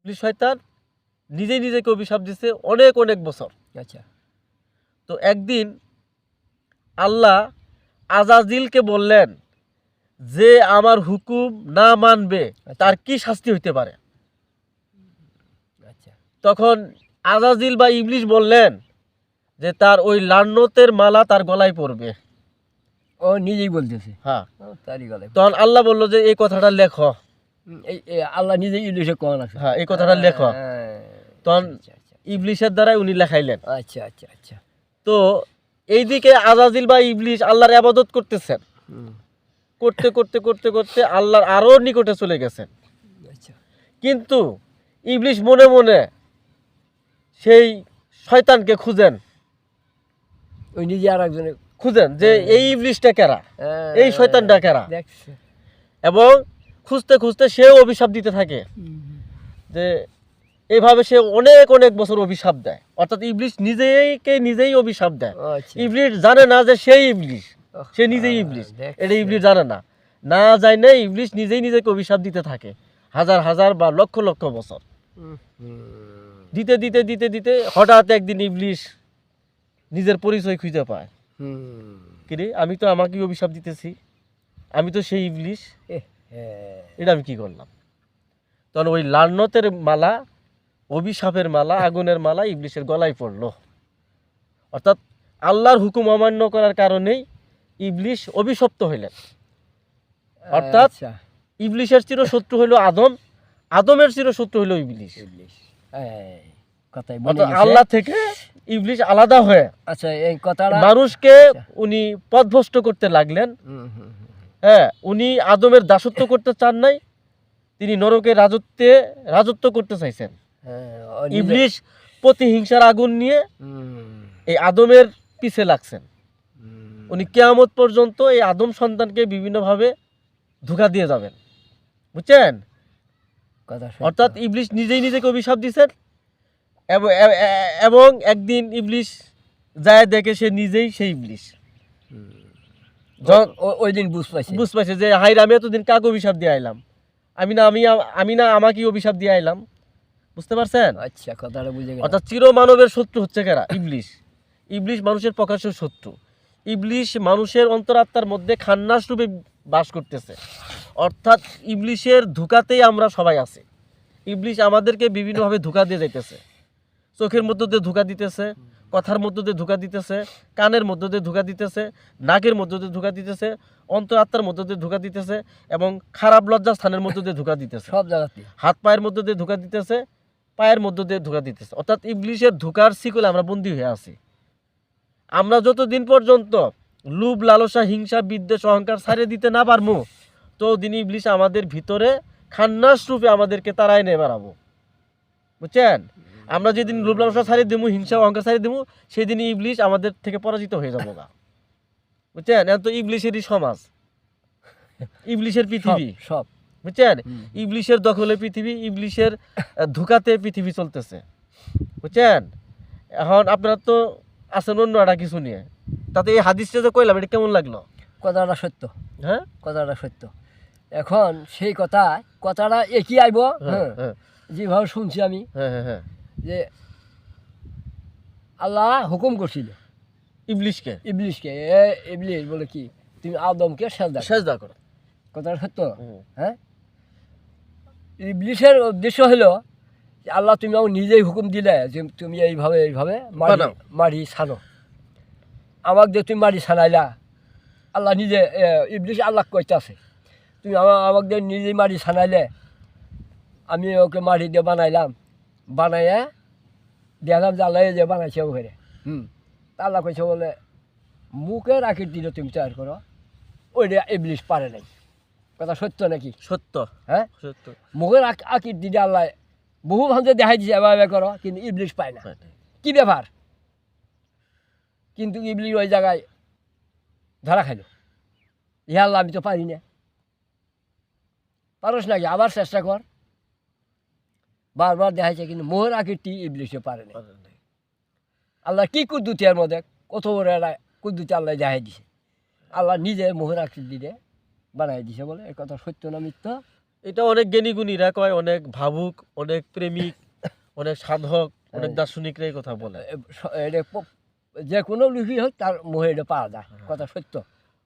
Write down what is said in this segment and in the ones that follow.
ইবলিশ শয়তান নিজে নিজেকে অভিশাপ দিচ্ছে অনেক অনেক বছর। আচ্ছা। তো একদিন আল্লাহ আজাজিলকে বললেন যে আমার হুকুম না মানবে তার কি শাস্তি হইতে পারে? আচ্ছা। তখন আজাজিল বা ইবলিশ বললেন যে তার ওই লান্নতের মালা তার গলায় পড়বে। ও নিজেই বলতেছে? হ্যাঁ। তারই গলায় তখন আল্লাহ বলল যে এই কথাটা লেখো। আল্লাহ নিজেই ইলিশে কন আছে। হ্যাঁ এই কথাটা লেখো। হ্যাঁ, তখন আচ্ছা আচ্ছা ইবলিশের দ্বারাই উনি লেখাইলেন। আচ্ছা আচ্ছা আচ্ছা। তো এইদিকে আজাজিল বা ইবলিশ আল্লাহর আবাদত করতেছেন। করতে করতে করতে করতে আল্লাহর আরও নিকটে চলে গেছেন। আচ্ছা। কিন্তু ইবলিশ মনে মনে সেই শয়তানকে খুঁজেন। ওই নিজে আর একজনে খুঁজেন যে এই ইবলিশটা কেরা? এই শয়তানটা কারা? এবং খুঁজতে খুঁজতে সেও অভিশাপ দিতে থাকে। যে এইভাবে সে অনেক অনেক বছর অভিশাপ দেয়। অর্থাৎ ইবলিশ নিজেকে নিজেই অভিশাপ দেয়। আচ্ছা। ইবলিশ জানে না যে সেই ইবলিশ। সে নিজেই ইবলিশ। এটা ইবলিশ জানে না। না যায় না ইবলিশ নিজেই নিজেকে অভিশাপ দিতে থাকে। হাজার হাজার বা লক্ষ লক্ষ বছর। দিতে দিতে দিতে দিতে হঠাৎ একদিন ইবলিশ নিজের পরিচয় খুঁজে পায়। হুম। কিরে আমি তো আমাকেই অভিশাপ দিতেছি। আমি তো সেই ইবলিশ। এটা আমি কি করলাম? তখন ওই লালনতের মালা অভিশাপের মালা আগুনের মালা ইবলিশের গলায় পড়ল। অর্থাৎ আল্লাহর হুকুম অমান্য করার কারণেই ইবলিশ অভিশপ্ত হইলেন। অর্থাৎ আচ্ছা, ইবলিশের চিরশত্রু হইল আদম আদমের চিরশত্রু হইল ইবলিশ। আল্লাহ থেকে ইবলিশ আলাদা হয়ে আচ্ছা এই কথাটা মানুষকে উনি পথভ্রষ্ট করতে লাগলেন। হুম, হুম, হুম। হ্যাঁ উনি আদমের দাসত্ব করতে চান নাই তিনি নরকে রাজত্বে রাজত্ব করতে চাইছেন। হ্যাঁ, ইবলিশ প্রতিহিংসার আগুন নিয়ে এই আদমের পিছে লাগছেন। উনি কেয়ামত পর্যন্ত এই আদম সন্তানকে বিভিন্নভাবে ধোকা দিয়ে যাবেন। বুঝছেন? অর্থাৎ ইবলিশ নিজেই নিজেকে অভিশাপ দিচ্ছেন এবং- একদিন ইবলিশ যায় দেখে সে নিজেই সেই ইবলিশ। ওই দিন বুঝ পাইছে। বুঝতে পারছে যে হাই আমি এতদিন কাকে অভিশাপ দিয়ে আইলাম? আমি না আমি আমি না আমাকেই অভিশাপ দিয়ে আইলাম। বুঝতে পারছেন? আচ্ছা কথাটা বুঝে গেল অর্থাৎ চির মানবের শত্রু হচ্ছে কারা? ইবলিশ। ইবলিশ মানুষের প্রকাশ্য শত্রু। ইবলিশ মানুষের অন্তরাত্মার মধ্যে খান্নাস রূপে বাস করতেছে। অর্থাৎ ইবলিশের ধোকাতেই আমরা সবাই আছি। ইবলিশ আমাদেরকে বিভিন্নভাবে ধোকা দিয়ে যাইতেছে। চোখের মধ্যে দিয়ে ধোকা দিতেছে। কথার মধ্য দিয়ে ধোকা দিতেছে কানের মধ্য দিয়ে ধোকা দিতেছে নাকের মধ্য দিয়ে ধোকা দিতেছে অন্তরাত্মার মধ্য দিয়ে ধোকা দিতেছে এবং খারাপ লজ্জা স্থানের মধ্য দিয়ে ধোকা দিতেছে। সব জায়গাতে হাত পায়ের মধ্য দিয়ে ধোকা দিতেছে পায়ের মধ্য দিয়ে ধোকা দিতেছে। অর্থাৎ ইবলিশের ধোকার শিকলে আমরা বন্দী হয়ে আছি। আমরা যতদিন পর্যন্ত লোভ লালসা হিংসা বিদ্বেষ অহংকার ছাড়িয়ে দিতে না পারব তো দিন ইবলিশ আমাদের ভিতরে খান্নাস রূপে আমাদেরকে তারাই নিয়ে বেড়াবো। বুঝছেন? আমরা যেদিন লোভ লালসা ছাড়িয়ে দেবো হিংসা অহংকার ছাড়িয়ে দেবো সেদিন ইবলিশ আমাদের থেকে পরাজিত হয়ে যাব গা। বুঝছেন? এখন তো ইবলিশেরই সমাজ। ইবলিশের পৃথিবী। সব। বুঝছেন। ইবলিশের দখলে পৃথিবী ইবলিশের ধোঁকাতে পৃথিবী চলতেছে। বুঝছেন? এখন আপনারা তো আছেন অন্য একটা কিছু নিয়ে। তাতে এই হাদিসটা যে কইলাম এটা কেমন লাগল? কথাটা সত্য। হ্যাঁ? কথাটা সত্য। এখন সেই কথা কথাটা একই আইব হ্যাঁ হ্যাঁ। হ্যাঁ। যেভাবে শুনছি আমি। হ্যাঁ হ্যাঁ হ্যাঁ। যে আল্লাহ হুকুম করছিল। ইবলিশকে। ইবলিশকে এ ইবলিশ বলে কি? তুমি আদমকে সেজদা। সেজদা করো। কথাটা সত্য? হ্যাঁ? ইবলিশের উদ্দেশ্য হলো যে আল্লাহ তুমি আমাকে নিজেই হুকুম দিলে যে তুমি এইভাবে এইভাবে মারি। মারি ছানো আমাকে যে তুমি মারি ছানাইলা আল্লাহ নিজে ইবলিশ আল্লাহ কইতাছে। তুমি আমা আমাকে দিয়ে নিজেই মারি ছানাইলে আমি ওকে মারি দিয়ে বানাইলাম। বানাইয়া দেখলাম যে আল্লাহ যে বানাইছে ওখানে হুম। আল্লাহ কইছে বলে মুখের আকৃতিটা তুমি তৈরি করো ওইটা ইবলিশ পারে নাই। কথা সত্য নাকি? সত্য। হ্যাঁ? সত্য। মুখের দিয়ে আল্লাহ বহু ভাবে দেখাই দিছে এবার এবার করো কিন্তু ইবলিশ পায় না। কি ব্যাপার? কিন্তু ইবলিশ ওই জায়গায় ধরা খাইল। ইহা আল্লাহ আমি তো পারি না। পারস নাকি? আবার চেষ্টা কর। বারবার দেখাইছে কিন্তু মোহর আকৃতি ইবলিশে পারে না আল্লাহ কি কুদ্দুতি এর মধ্যে? কত বড় একটা কুদ্দুতি আল্লাহ দেখাই দিছে। আল্লাহ নিজে মোহর আকৃতি দিয়ে বানাই দিছে বলে এ কথা সত্য না মিথ্যা? এটা অনেক জ্ঞানীগুণীরা কয় অনেক ভাবুক অনেক প্রেমিক অনেক সাধক অনেক হ্যাঁ। দার্শনিকরা এই কথা বলে। এটা যে কোনো লিখি হোক তার মোহে এটা পাওয়া যায় কথা সত্য।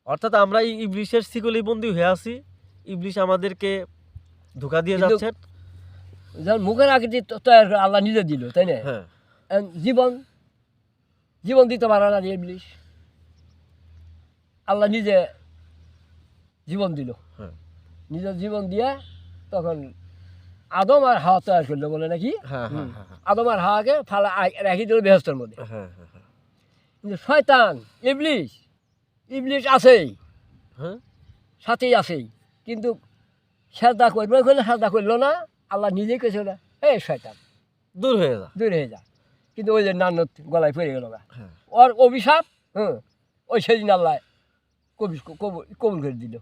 অর্থাৎ আমরা এই ইবলিশের শিকলি বন্দী হয়ে আছি। ইবলিশ আমাদেরকে ধোকা দিয়ে যাচ্ছে যেমন মুখের আকৃতি তৈরি করে আল্লাহ নিজে দিল তাই না? হ্যাঁ। জীবন জীবন দিতে পারে না ইবলিশ। আল্লাহ নিজে জীবন দিল। হ্যাঁ। নিজের জীবন দিয়ে তখন আদম আর হাওয়া তৈরি করল বলে নাকি? হ্যাঁ আদম আর হাওয়াকে ফালা রাখি দিল বেহস্তের মধ্যে। হ্যাঁ হ্যাঁ হ্যাঁ। কিন্তু শয়তান ইবলিশ ইবলিশ আছেই। হ্যাঁ। সাথেই আছেই। কিন্তু সাজদা করবে সাজদা করল না। আল্লাহ নিজেই কেছে না এই শয়তান দূর হয়ে যা। দূর হয়ে যা। কিন্তু ওই যে নানত গলায় পড়ে গেল না হ্যাঁ। ওর অভিশাপ হ্যাঁ ওই সেদিন আল্লাহ কবি কবুল করে দিল।